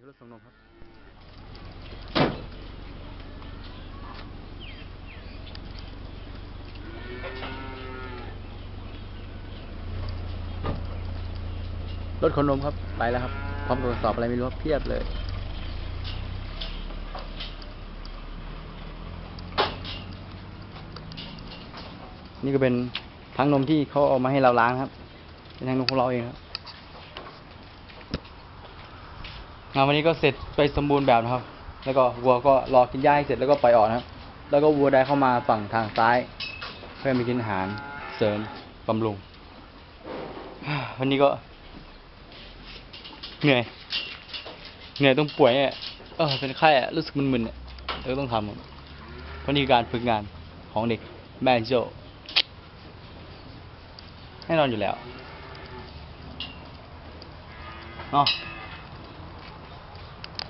นี่รถส่งนมครับรถขนนมครับ ไปแล้วครับ พร้อมตรวจสอบอะไรไม่รู้เพียบเลยนี่ก็เป็นทั้งนมที่เขาเอามาให้เราล้างครับ เป็นทั้งนมของเราเองครับ งานวันนี้ก็เสร็จไปสมบูรณ์แบบนะครับ แล้วก็วัวก็รอกินหญ้าให้เสร็จแล้วก็ปล่อยออกนะครับ แล้วก็วัวได้เข้ามาฝั่งทางซ้าย เพื่อไปกินอาหารเสริมบำรุง วันนี้ก็เหนื่อยเหนื่อยต้องป่วยเนี่ยเออเป็นไข้อะรู้สึกมึนๆเนี่ยแล้วต้องทำเพราะนี่การฝึกงานของเด็กแมนโจแน่นอนอยู่แล้วเนาะ